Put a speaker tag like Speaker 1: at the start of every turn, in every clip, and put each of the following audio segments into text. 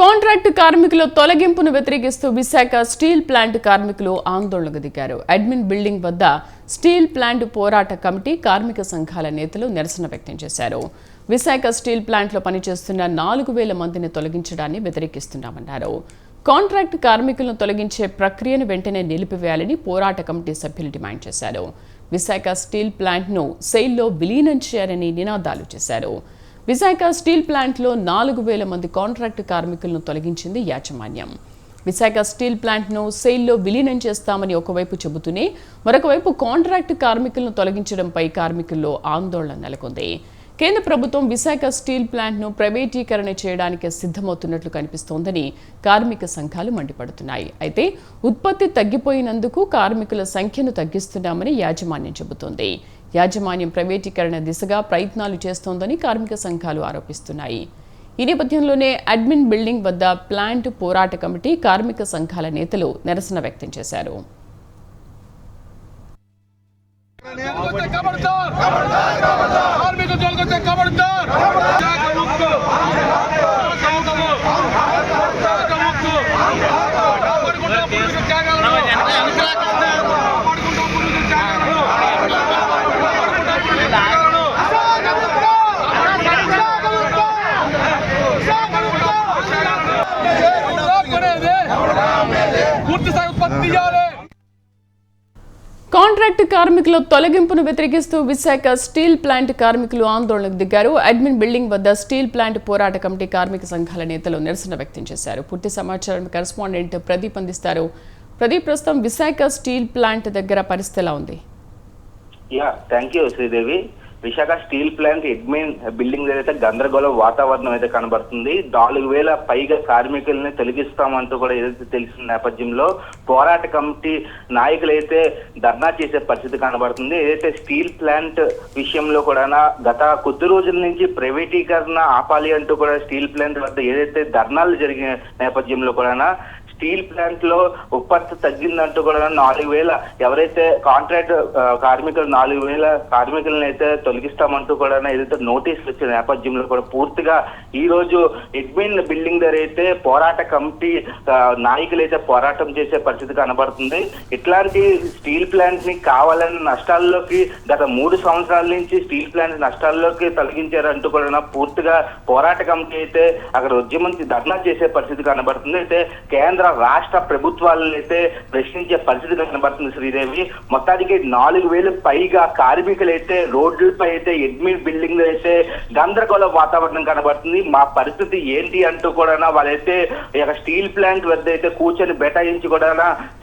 Speaker 1: Contract కార్మికుల తొలగింపును వ్యతిరేకిస్తూ Visakha steel plant కార్మికులు ఆందోళనకు దిగారు. అడ్మిన్ బిల్డింగ్ వద్ద స్టీల్ ప్లాంట్ పోరాట కమిటీ కార్మిక సంఘాల నేతలు నిరసన వ్యక్తం చేశారు. విశాఖ స్టీల్ ప్లాంట్లో పనిచేస్తున్న నాలుగు వేల మందిని తొలగించడాన్ని వ్యతిరేకిస్తున్నామన్నారు. కాంట్రాక్ట్ కార్మికులను తొలగించే ప్రక్రియను వెంటనే నిలిపివేయాలని పోరాట కమిటీ సభ్యులు డిమాండ్ చేశారు. విశాఖ స్టీల్ ప్లాంట్ను సెయిల్లో విలీనం చేయాలని నినాదాలు చేశారు. విశాఖ స్టీల్ ప్లాంట్లో నాలుగు వేల మంది కాంట్రాక్టు కార్మికులను తొలగించింది యాజమాన్యం. విశాఖ స్టీల్ ప్లాంట్ను సెయిల్లో విలీనం చేస్తామని ఒకవైపు చెబుతూనే మరొకవైపు కాంట్రాక్టు కార్మికులను తొలగించడంపై కార్మికుల్లో ఆందోళన నెలకొంది. కేంద్ర ప్రభుత్వం విశాఖ స్టీల్ ప్లాంట్ను ప్రైవేటీకరణ చేయడానికి సిద్ధమవుతున్నట్లు కనిపిస్తోందని కార్మిక సంఘాలు మండిపడుతున్నాయి. అయితే ఉత్పత్తి తగ్గిపోయినందుకు కార్మికుల సంఖ్యను తగ్గిస్తున్నామని యాజమాన్యం చెబుతోంది. యాజమాన్యం ప్రైవేటీకరణ దిశగా ప్రయత్నాలు చేస్తోందని కార్మిక సంఘాలు ఆరోపిస్తున్నాయి. ఈ నేపథ్యంలోనే అడ్మిన్ బిల్డింగ్ వద్ద ప్లాంట్ పోరాట కమిటీ కార్మిక సంఘాల నేతలు నిరసన వ్యక్తం చేశారు.
Speaker 2: కార్మిక
Speaker 1: కాంట్రాక్టు కార్మికుల తొలగింపును వ్యతిరేకిస్తూ విశాఖ స్టీల్ ప్లాంట్ కార్మికులు ఆందోళనకు దిగారు. అడ్మిన్ బిల్డింగ్ వద్ద స్టీల్ ప్లాంట్ పోరాట కమిటీ కార్మిక సంఘాల నేతలు నిరసన వ్యక్తం చేశారు. పూర్తి సమాచారం కరెస్పాండెంట్ ప్రదీప్ అందిస్తారు. ప్రదీప్ ప్రస్తుతం విశాఖ స్టీల్ ప్లాంట్ దగ్గర పరిస్థితి ఎలా ఉంది?
Speaker 3: Yeah thank you Sridevi. Visakha steel plant admin building దగ్గర అయితే వాతావరణం అయితే కనబడుతుంది నాలుగు వేల పైగా కార్మికుల్ని తొలగిస్తామంటూ కూడా ఏదైతే తెలిసిన నేపథ్యంలో పోరాట కమిటీ నాయకులు అయితే ధర్నా చేసే పరిస్థితి కనబడుతుంది. ఏదైతే స్టీల్ ప్లాంట్ విషయంలో కూడా గత కొద్ది రోజుల నుంచి ప్రైవేటీకరణ ఆపాలి అంటూ కూడా స్టీల్ ప్లాంట్ వద్ద ఏదైతే ధర్నాలు జరిగిన నేపథ్యంలో కూడా స్టీల్ ప్లాంట్లో ఉత్పత్తి తగ్గిందంటూ కూడా నాలుగు వేల ఎవరైతే కాంట్రాక్ట్ కార్మికులు నాలుగు వేల కార్మికులను అయితే తొలగిస్తామంటూ కూడా ఏదైతే నోటీసులు వచ్చిన నేపథ్యంలో కూడా పూర్తిగా ఈ రోజు అడ్మిన్ బిల్డింగ్ దగ్గర అయితే పోరాట కమిటీ నాయకులు అయితే పోరాటం చేసే పరిస్థితి కనబడుతుంది. ఇట్లాంటి స్టీల్ ప్లాంట్ని కావాలని నష్టాల్లోకి గత మూడు సంవత్సరాల నుంచి స్టీల్ ప్లాంట్ నష్టాల్లోకి తొలగించారంటూ కూడా పూర్తిగా పోరాట కమిటీ అయితే అక్కడ ఉద్యమం ధర్నా చేసే పరిస్థితి కనబడుతుంది. అయితే కేంద్ర రాష్ట్ర ప్రభుత్వాలను అయితే ప్రశ్నించే పరిస్థితి కనబడుతుంది శ్రీదేవి. మొత్తానికి నాలుగు వేలు పైగా కార్మికులు అయితే రోడ్లపై అయితే అడ్మిట్ బిల్డింగ్ అయితే గందరగోళ వాతావరణం కనబడుతుంది. మా పరిస్థితి ఏంటి అంటూ కూడా వాళ్ళైతే ఈ యొక్క స్టీల్ ప్లాంట్ వద్ద అయితే కూర్చొని బెటాయించి కూడా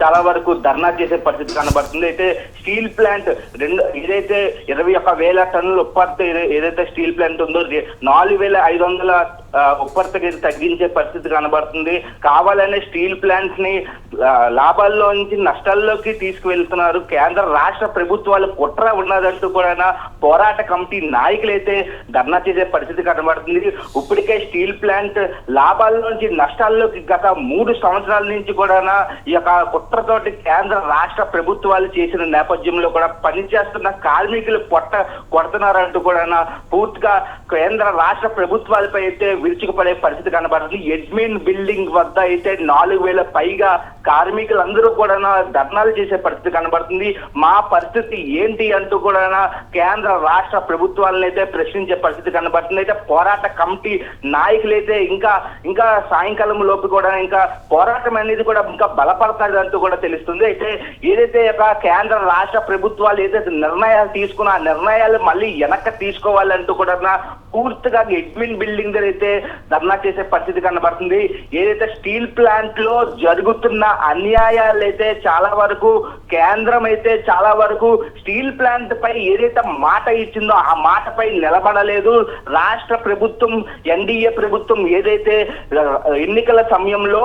Speaker 3: చాలా వరకు ధర్నా చేసే పరిస్థితి కనబడుతుంది. అయితే స్టీల్ ప్లాంట్ రెండు ఏదైతే ఇరవై ఒక్క వేల టన్నుల ఉత్పత్తి ఏదైతే స్టీల్ ప్లాంట్ ఉందో నాలుగు వేల ఐదు వందల ఉత్పత్తికి తగ్గించే పరిస్థితి కనబడుతుంది. కావాలనే స్టీల్ ప్లాంట్స్ని లాభాల్లో నుంచి నష్టాల్లోకి తీసుకువెళ్తున్నారు. కేంద్ర రాష్ట్ర ప్రభుత్వాలు కుట్ర ఉన్నదంటూ కూడా పోరాట కమిటీ నాయకులైతే ధర్నా చేసే పరిస్థితి కనబడుతుంది. ఇప్పటికే స్టీల్ ప్లాంట్ లాభాల నుంచి నష్టాల్లోకి గత మూడు సంవత్సరాల నుంచి కూడా ఈ యొక్క కుట్రతోటి కేంద్ర రాష్ట్ర ప్రభుత్వాలు చేసిన నేపథ్యంలో కూడా పనిచేస్తున్న కార్మికులు పొట్ట కొడుతున్నారంటూ కూడా పూర్తిగా కేంద్ర రాష్ట్ర ప్రభుత్వాలపై అయితే విరుచుకుపడే పరిస్థితి కనబడుతుంది ఎడ్మిన్ బిల్డింగ్ వద్ద అయితే నాలుగు వేల పైగా కార్మికులందరూ కూడా ధర్నాలు చేసే పరిస్థితి కనబడుతుంది. మా పరిస్థితి ఏంటి అంటూ కూడా కేంద్ర రాష్ట్ర ప్రభుత్వాలను అయితే ప్రశ్నించే పరిస్థితి కనబడుతుంది. అయితే పోరాట కమిటీ నాయకులైతే ఇంకా ఇంకా సాయంకాలం లోపు కూడా ఇంకా పోరాటం అనేది కూడా ఇంకా బలపడతాది అంటూ కూడా తెలుస్తుంది. అయితే ఏదైతే ఒక కేంద్ర రాష్ట్ర ప్రభుత్వాలు ఏదైతే నిర్ణయాలు తీసుకున్న ఆ నిర్ణయాలు మళ్ళీ వెనక్కి తీసుకోవాలంటూ కూడా పూర్తిగా అడ్మిన్ బిల్డింగ్ దగ్గర అయితే ధర్నా చేసే పరిస్థితి కనబడుతుంది. ఏదైతే స్టీల్ ప్లాంట్లో జరుగుతున్న అన్యాయాలు అయితే చాలా వరకు కేంద్రం అయితే చాలా వరకు స్టీల్ ప్లాంట్ పై ఏదైతే మాట ఇచ్చిందో ఆ మాటపై నిలబడలేదు. రాష్ట్ర ప్రభుత్వం ఎన్డీఏ ప్రభుత్వం ఏదైతే ఎన్నికల సమయంలో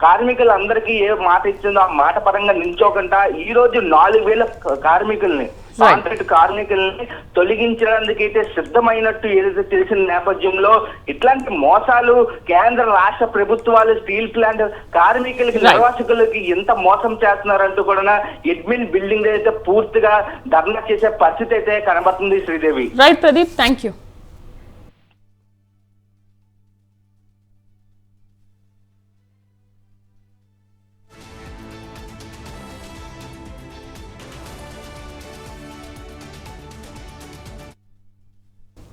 Speaker 3: కార్మికులందరికీ ఏ మాట ఇచ్చిందో ఆ మాట పరంగా నిల్చోకుండా ఈ రోజు నాలుగు వేల కార్మికుల్ని కాంట్రాక్ట్ కార్మికుల్ని తొలగించడానికి అయితే సిద్ధమైనట్టు ఏదైతే తెలిసిన నేపథ్యంలో ఇట్లాంటి మోసాలు కేంద్ర రాష్ట్ర ప్రభుత్వాలు స్టీల్ ప్లాంట్ కార్మికులకి. నిర్వాసికులకి ఎంత మోసం చేస్తున్నారంటూ కూడా అడ్మిన్ బిల్డింగ్ అయితే పూర్తిగా ధర్నా చేసే పరిస్థితి అయితే కనబడుతుంది Sridevi.
Speaker 1: Right Pradeep thank you